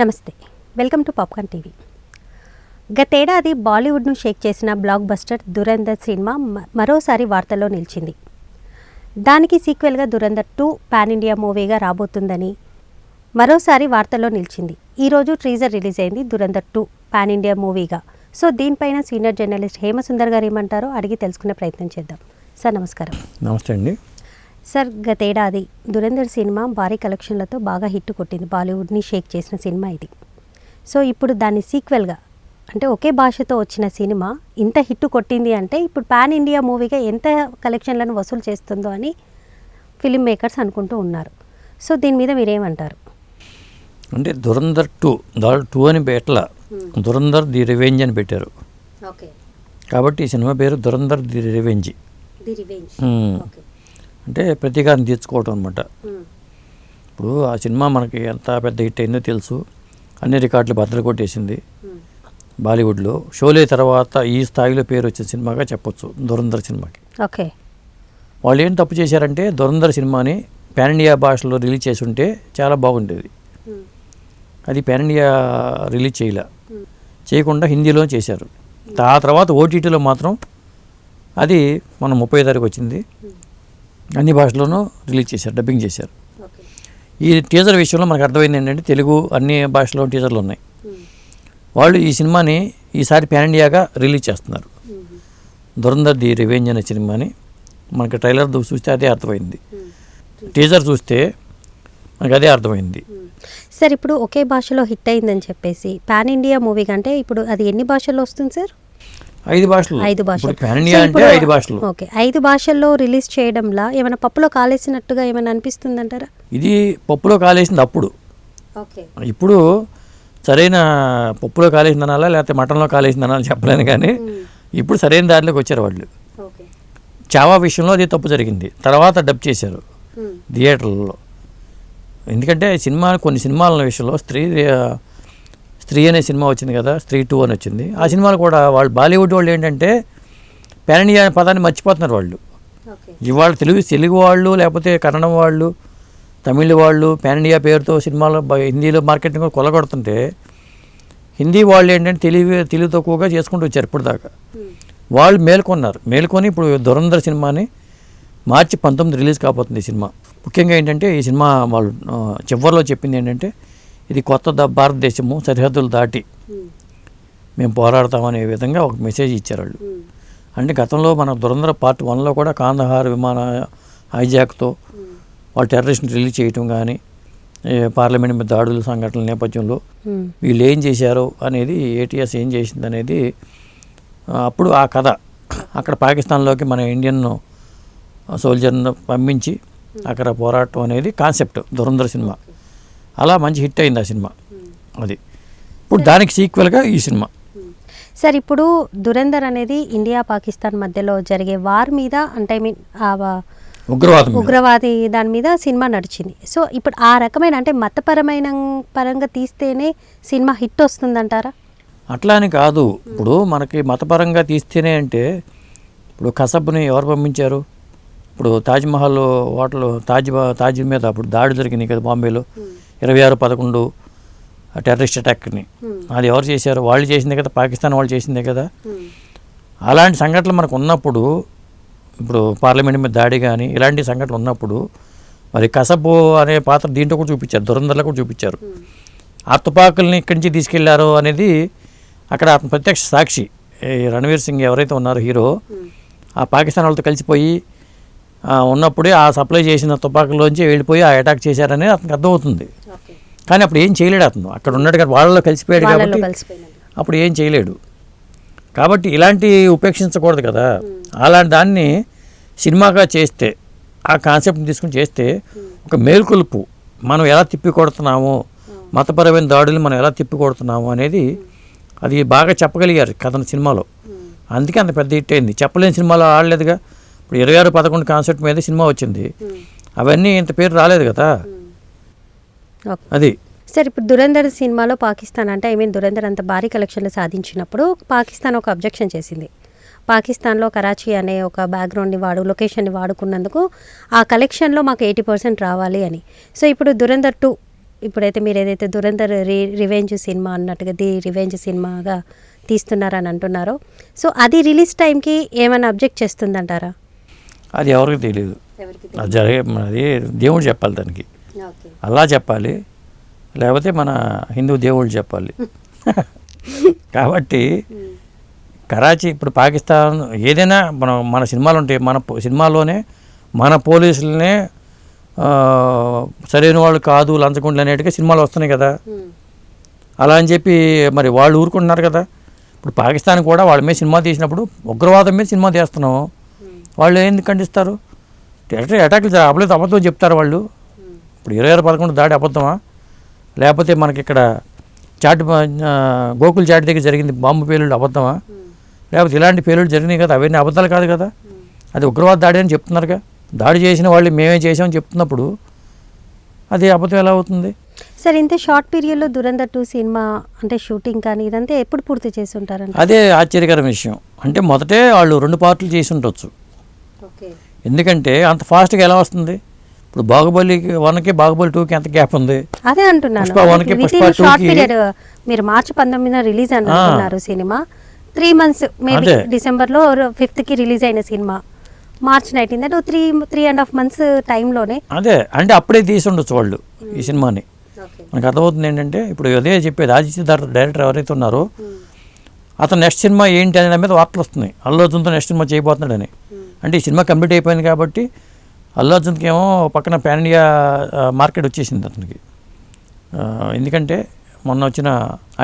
నమస్తే. Welcome to Popcorn TV. గతేడాది బాలీవుడ్ను షేక్ చేసిన బ్లాక్ బస్టర్ దురంధర్ సినిమా మరోసారి వార్తల్లో నిలిచింది. దానికి సీక్వెల్గా దురంధర్ టూ పాన్ ఇండియా మూవీగా రాబోతుందని మరోసారి వార్తల్లో నిలిచింది. ఈరోజు ట్రీజర్ రిలీజ్ అయింది దురంధర్ టూ పాన్ ఇండియా మూవీగా. సో దీనిపైన సీనియర్ జర్నలిస్ట్ హేమసుందర్ గారు ఏమంటారో అడిగి తెలుసుకునే ప్రయత్నం చేద్దాం. సార్ నమస్కారం. నమస్తే అండి. సార్ గతేడాది దురంధర్ సినిమా భారీ కలెక్షన్లతో బాగా హిట్ కొట్టింది. బాలీవుడ్ని షేక్ చేసిన సినిమా ఇది. సో ఇప్పుడు దాన్ని సీక్వెల్గా అంటే ఒకే భాషతో వచ్చిన సినిమా ఇంత హిట్ కొట్టింది అంటే ఇప్పుడు పాన్ ఇండియా మూవీగా ఎంత కలెక్షన్లను వసూలు చేస్తుందో అని ఫిలిం మేకర్స్ అనుకుంటూ ఉన్నారు. సో దీని మీద మీరేమంటారు? అంటే దురంధర్ టూ దాని టూ అని పెట్టల. దురంధర్ ది రివెంజ్ అని పెట్టారు. ఓకే. కాబట్టి ఈ సినిమా పేరు దురంధర్ ది రివెంజ్. మ్మ్. అంటే ప్రతీకారం తీర్చుకోవటం అనమాట ఇప్పుడు ఆ సినిమా మనకి ఎంత పెద్ద హిట్ అయిందో తెలుసు. అన్ని రికార్డులు బద్దలు కొట్టేసింది. బాలీవుడ్లో. షోలే తర్వాత ఈ స్థాయిలో పేరు వచ్చిన సినిమాగా చెప్పొచ్చు. దురంధర్ సినిమాకి. ఓకే. వాళ్ళు ఏం తప్పు చేశారంటే దురంధర్ సినిమాని పాన్ ఇండియా భాషలో రిలీజ్ చేసి ఉంటే చాలా బాగుండేది. అది పాన్ ఇండియా రిలీజ్ చేయలే. చేయకుండా హిందీలో చేశారు. ఆ తర్వాత ఓటీటీలో మాత్రం అది మన ముప్పై తారీఖు వచ్చింది. అన్ని భాషల్లోనూ రిలీజ్ చేశారు డబ్బింగ్ చేశారు. ఓకే ఈ టీజర్ విషయంలో మనకు అర్థమైంది ఏంటంటే తెలుగు అన్ని భాషల్లో టీజర్లు ఉన్నాయి. వాళ్ళు ఈ సినిమాని ఈసారి పాన్ ఇండియాగా రిలీజ్ చేస్తున్నారు. దురంధర్ ది రివెంజ్ అనే సినిమాని మనకి ట్రైలర్ చూస్తే అదే అర్థమైంది. టీజర్ చూస్తే మనకు అదే అర్థమైంది. సార్ ఇప్పుడు ఒకే భాషలో హిట్ అయిందని చెప్పేసి పాన్ ఇండియా మూవీ కంటే ఇప్పుడు అది ఎన్ని భాషల్లో వస్తుంది సార్? ఐదు భాషలు. ఐదు భాషలు. ఐదు భాషలు. ఓకే ఐదు భాషల్లో రిలీజ్ చేయడంలా ఏమైనా పప్పులో కాలేసినట్టుగా ఏమైనా అనిపిస్తుంది అంటారా ఇది పప్పులో కాలేసింది అప్పుడు. ఓకే. ఇప్పుడు సరైన పప్పులో కాలేసింది అనాలా లేకపోతే మటన్లో కాలేసింది అనాలా చెప్పలేను కానీ ఇప్పుడు సరైన దారిలోకి వచ్చారు వాళ్ళు. చావా విషయంలో అది తప్పు జరిగింది. తర్వాత డబ్ చేశారు థియేటర్లలో. ఎందుకంటే సినిమా కొన్ని సినిమాల విషయంలో స్త్రీ స్త్రీ అనే సినిమా వచ్చింది కదా స్త్రీ టూ అని వచ్చింది. ఆ సినిమాలు కూడా వాళ్ళు బాలీవుడ్ వాళ్ళు ఏంటంటే ఇండియా అనే పదాన్ని మర్చిపోతున్నారు వాళ్ళు. ఇవాళ తెలుగు తెలుగు వాళ్ళు లేకపోతే కన్నడం వాళ్ళు తమిళ వాళ్ళు ఇండియా పేరుతో సినిమాలో హిందీలో మార్కెటింగ్ కొలగొడుతుంటే హిందీ వాళ్ళు ఏంటంటే తెలివి తెలివి తక్కువగా చేసుకుంటూ వచ్చారు ఇప్పుడు దాకా వాళ్ళు మేల్కొన్నారు. మేల్కొని ఇప్పుడు దురంధర్ సినిమాని మార్చి పంతొమ్మిది రిలీజ్ కాబోతుంది ఈ సినిమా. ముఖ్యంగా ఏంటంటే ఈ సినిమా వాళ్ళు చివరిలో చెప్పింది ఏంటంటే ఇది కొత్త ద- భారతదేశము సరిహద్దులు దాటి మేము పోరాడతామనే విధంగా ఒక మెసేజ్ ఇచ్చారు వాళ్ళు. అంటే గతంలో మన దురంధర పార్ట్ వన్లో కూడా కాందహార్ విమాన హైజాక్తో వాళ్ళు టెర్రరిస్ట్ని రిలీజ్ చేయటం కానీ పార్లమెంట్ మీద దాడుల సంఘటనల నేపథ్యంలో వీళ్ళు ఏం చేశారు అనేది ఏటీఎస్ ఏం చేసింది అనేది అప్పుడు ఆ కథ అక్కడ పాకిస్తాన్లోకి మన ఇండియన్ సోల్జర్ను పంపించి అక్కడ పోరాటం అనేది కాన్సెప్ట్ దురంధర సినిమా. అలా మంచి హిట్ అయింది ఆ సినిమా. అది. ఇప్పుడు దానికి సీక్వెల్గా ఈ సినిమా. సార్ ఇప్పుడు దురంధర్ అనేది ఇండియా పాకిస్తాన్ మధ్యలో జరిగే వార్ మీద అంటే ఐ మీన్ ఉగ్రవాదం. ఉగ్రవాది దాని మీద సినిమా నడిచింది. సో ఇప్పుడు ఆ రకమైన అంటే మతపరమైన పరంగా తీస్తేనే సినిమా హిట్ వస్తుందంటారా? అట్లా అని కాదు ఇప్పుడు మనకి మతపరంగా తీస్తేనే అంటే ఇప్పుడు కసబ్ని ఎవరు పంపించారు? ఇప్పుడు తాజ్మహల్ హోటల్ తాజ్ తాజ్ మీద అప్పుడు దాడి జరిగింది కదా బాంబేలో. ఇరవై ఆరు పదకొండు టెర్రరిస్ట్ అటాక్ని. అది ఎవరు చేశారు? వాళ్ళు చేసిందే కదా పాకిస్తాన్ వాళ్ళు చేసిందే కదా. అలాంటి సంఘటనలు మనకు ఉన్నప్పుడు ఇప్పుడు పార్లమెంట్ మీద దాడి కానీ ఇలాంటి సంఘటనలు ఉన్నప్పుడు మరి కసబు అనే పాత్ర దీంట్లో కూడా చూపించారు దురంధర్లో కూడా చూపించారు. ఆ తుపాకుల్ని ఇక్కడి నుంచి తీసుకెళ్ళారు అనేది అక్కడ ప్రత్యక్ష సాక్షి రణవీర్ సింగ్ ఎవరైతే ఉన్నారో హీరో ఆ పాకిస్తాన్ వాళ్ళతో కలిసిపోయి ఉన్నప్పుడే ఆ సప్లై చేసిన తుపాకుల్లోంచి వెళ్ళిపోయి ఆ అటాక్ చేశారనేది అతనికి అర్థమవుతుంది. కానీ అప్పుడు ఏం చేయలేడు అతను. అక్కడ ఉన్నాడు కదా వాళ్ళలో కలిసిపోయాడు కాబట్టి అప్పుడు ఏం చేయలేడు. కాబట్టి ఇలాంటి ఉపేక్షించకూడదు కదా. అలాంటి దాన్ని సినిమాగా చేస్తే ఆ కాన్సెప్ట్ని తీసుకుని చేస్తే ఒక మేల్కొలుపు మనం ఎలా తిప్పి కొడుతున్నాము మతపరమైన దాడులు మనం ఎలా తిప్పి కొడుతున్నాము అనేది అది బాగా చెప్పగలిగారు కథన సినిమాలో. అందుకే అంత పెద్ద హిట్ అయింది. చెప్పలేని సినిమాలో ఆడలేదుగా. ఇప్పుడు ఇరవై ఆరు పదకొండు కాన్సెప్ట్ మీద సినిమా వచ్చింది. అవన్నీ ఇంత పేరు రాలేదు కదా. ఓకే అది. సార్ ఇప్పుడు దురంధర్ సినిమాలో పాకిస్తాన్ అంటే ఐ మీన్ దురంధర్ అంత భారీ కలెక్షన్లు సాధించినప్పుడు పాకిస్తాన్ ఒక అబ్జెక్షన్ చేసింది. పాకిస్తాన్లో కరాచీ అనే ఒక బ్యాక్గ్రౌండ్ని వాడు లొకేషన్ని వాడుకున్నందుకు ఆ కలెక్షన్లో మాకు ఎయిటీ పర్సెంట్ రావాలి అని. సో ఇప్పుడు దురంధర్ టూ ఇప్పుడైతే మీరు ఏదైతే దురంధర్ రి రివెంజ్ సినిమా అన్నట్టుగా ది రివెంజ్ సినిమాగా తీస్తున్నారని అంటున్నారో సో అది రిలీజ్ టైంకి ఏమైనా అబ్జెక్ట్ చేస్తుందంటారా? అది ఎవరికి తెలియదు అది జరిగే అది దేవుడు చెప్పాలి దానికి. అల్లా చెప్పాలి లేకపోతే మన హిందూ దేవుళ్ళు చెప్పాలి. కాబట్టి కరాచీ ఇప్పుడు పాకిస్తాన్ ఏదైనా మన మన సినిమాలు ఉంటాయి మన సినిమాలోనే మన పోలీసులనే సరైన వాళ్ళు కాదు లంచగొండలు అనేటిగా సినిమాలు వస్తున్నాయి కదా. అలా అని చెప్పి మరి వాళ్ళు ఊరుకుంటున్నారు కదా. ఇప్పుడు పాకిస్తాన్ కూడా వాళ్ళ మీద సినిమా తీసినప్పుడు ఉగ్రవాదం మీద సినిమా తీస్తున్నాం. వాళ్ళు ఎందుకు ఖండిస్తారు? అటాక్ అటాక్లు అవ్వలేదు అబద్ధం చెప్తారు వాళ్ళు. ఇప్పుడు ఇరవై ఆరు పదకొండు దాడి అబద్ధమా? లేకపోతే మనకి ఇక్కడ చాట్ గోకుల్ చాట్ దగ్గర జరిగింది బాంబు పేలుడు అబద్ధమా? లేకపోతే ఇలాంటి పేలుడు జరిగినాయి కదా అవన్నీ అబద్ధాలు కాదు కదా. అది ఉగ్రవాద దాడి అని చెప్తున్నారుగా. దాడి చేసిన వాళ్ళు మేమే చేసామని చెప్తున్నప్పుడు అది అబద్ధం ఎలా అవుతుంది? సార్ ఇంత షార్ట్ పీరియడ్లో దురంధర్ టూ సినిమా అంటే షూటింగ్ కానీ ఇదంతా ఎప్పుడు పూర్తి చేసి ఉంటారంట అదే ఆశ్చర్యకర విషయం. అంటే మొదటే వాళ్ళు రెండు పార్ట్లు చేసి ఉండొచ్చు. ఎందుకంటే అంత ఫాస్ట్గా ఎలా వస్తుంది? ఇప్పుడు బాహుబలికి వన్కి బాహుబలి టూకి ఎంత గ్యాప్ ఉంది? అదే అంటున్నాను. కి, కి- మీరు మార్చి పంతొమ్మిదిన రిలీజ్. అంటున్నారు సినిమా. Three months maybe. డిసెంబర్లో ఫిఫ్త్కి రిలీజ్ అయిన సినిమా. మార్చ్ నైన్టీన్ అంటే three three and half months టైంలోనే అదే. అంటే అప్పుడే తీసి ఉండొచ్చు వాళ్ళు ఈ సినిమాని. మనకు అర్థమవుతుంది ఏంటంటే ఇప్పుడు అదే చెప్పేది ఆదిత్య డైరెక్టర్ ఎవరైతే ఉన్నారో అతను నెక్స్ట్ సినిమా ఏంటి అనే దాని మీద వార్తలు వస్తున్నాయి. అల్లు అర్జున్తో నెక్స్ట్ సినిమా చేయబోతున్నాడని. అంటే ఈ సినిమా కంప్లీట్ అయిపోయింది కాబట్టి అల్లు అర్జున్కి ఏమో పక్కన పాన్ ఇండియా మార్కెట్ వచ్చేసింది అతనికి. ఎందుకంటే మొన్న వచ్చిన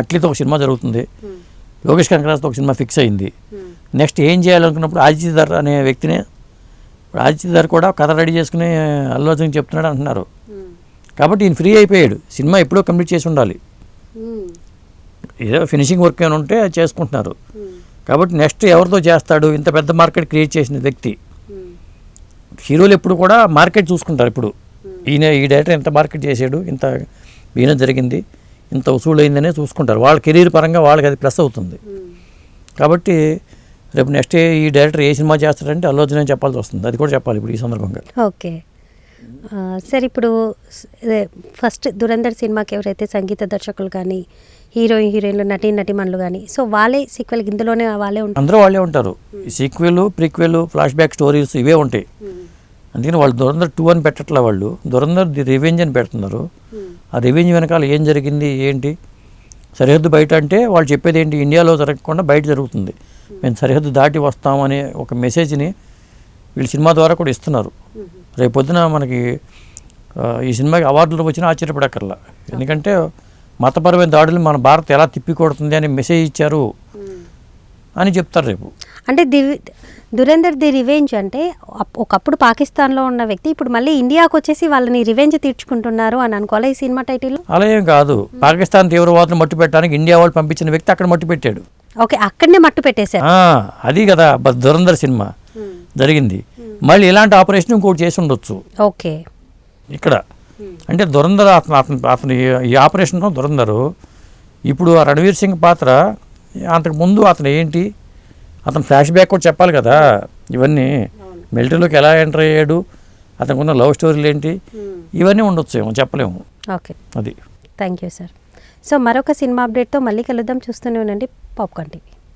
అట్లీతో ఒక సినిమా జరుగుతుంది. లోకేష్ కనకరాజ్తో ఒక సినిమా ఫిక్స్ అయింది. నెక్స్ట్ ఏం చేయాలనుకున్నప్పుడు ఆదిత్య ధర్ అనే వ్యక్తినే ఇప్పుడు ఆదిత్య ధర్ కూడా కథ రెడీ చేసుకుని అల్లు అర్జున్ చెప్తున్నాడు అంటున్నారు. కాబట్టి ఈయన ఫ్రీ అయిపోయాడు. సినిమా ఎప్పుడో కంప్లీట్ చేసి ఉండాలి. ఏదో ఫినిషింగ్ వర్క్ ఏమైనా ఉంటే అది చేసుకుంటున్నారు. కాబట్టి నెక్స్ట్ ఎవరితో చేస్తాడు ఇంత పెద్ద మార్కెట్ క్రియేట్ చేసిన వ్యక్తి. హీరోలు ఎప్పుడు కూడా మార్కెట్ చూసుకుంటారు ఇప్పుడు. ఈయన ఈ డైరెక్టర్ ఎంత మార్కెట్ చేశాడు ఇంత ఈయన జరిగింది ఇంత వసూలు అయిందనే చూసుకుంటారు. వాళ్ళ కెరీర్ పరంగా వాళ్ళకి అది ప్లస్ అవుతుంది. కాబట్టి రేపు నెక్స్ట్ ఈ డైరెక్టర్ ఏ సినిమా చేస్తాడంటే అని చెప్పాల్సి వస్తుంది. అది కూడా చెప్పాలి ఇప్పుడు ఈ సందర్భంగా. ఓకే. సార్ ఇప్పుడు ఫస్ట్ దురంధర్ సినిమాకి ఎవరైతే సంగీత దర్శకులు కానీ హీరోయిన్ హీరోయిన్లు నటీ నటీమణులు కానీ సో వాళ్ళే సీక్వెల్ ఇందులోనే వాళ్ళే ఉంటారు? అందరూ వాళ్ళే ఉంటారు. Sequel prequel flash back stories ఇవే ఉంటాయి. అందుకని వాళ్ళు దురంధర్ టూ అని పెట్టట్లే వాళ్ళు. దురంధర్ ది రివెంజ్ అని పెడుతున్నారు. ఆ రివెంజ్ వెనకాల ఏం జరిగింది ఏంటి? సరిహద్దు బయట అంటే వాళ్ళు చెప్పేది ఏంటి? ఇండియాలో జరగకుండా బయట జరుగుతుంది. మేము సరిహద్దు దాటి వస్తామనే ఒక మెసేజ్ని వీళ్ళు సినిమా ద్వారా కూడా ఇస్తున్నారు. రేపు పొద్దున మనకి ఈ సినిమాకి అవార్డులు వచ్చినా ఆశ్చర్యపడక్కర్లా. ఎందుకంటే మతపరమైన దాడులు మన భారత్ ఎలా తిప్పికొడుతుంది అనే మెసేజ్ ఇచ్చారు అని చెప్తారు రేపు. అంటే ది దురేందర్ ది రివెంజ్ అంటే ఒకప్పుడు పాకిస్తాన్లో ఉన్న వ్యక్తి ఇప్పుడు మళ్ళీ ఇండియాకి వచ్చేసి వాళ్ళని రివెంజ్ తీర్చుకుంటున్నారు అని అనుకోవాలి ఈ సినిమా టైటిల్? అలా ఏం కాదు. పాకిస్తాన్ తీవ్రవాదులు మట్టు పెట్టడానికి ఇండియా వాళ్ళు పంపించిన వ్యక్తి అక్కడ మట్టు పెట్టాడు. ఓకే అక్కడనే మట్టు పెట్టేశారు. అది కదా దురంధర్ సినిమా జరిగింది. మళ్ళీ ఇలాంటి ఆపరేషన్ ఇంకోటి చేసి ఉండొచ్చు. ఓకే. ఇక్కడ. అంటే దురంధర్ అతను అతను అతను ఈ- ఆపరేషన్లో దురంధరు. ఇప్పుడు ఆ రణవీర్ సింగ్ పాత్ర అంతకు ముందు అతను ఏంటి? అతను ఫ్లాష్ బ్యాక్ కూడా చెప్పాలి కదా. ఇవన్నీ మిలిటరీలోకి ఎలా ఎంటర్ అయ్యాడు? అతనికి ఉన్న లవ్ స్టోరీలు ఏంటి? ఇవన్నీ ఉండొచ్చు ఏమో చెప్పలేము. ఓకే. అది. Thank you sir. సో మరొక సినిమా అప్డేట్తో మళ్ళీ కలుద్దాం. చూస్తూనే ఉండండి. Popcorn TV.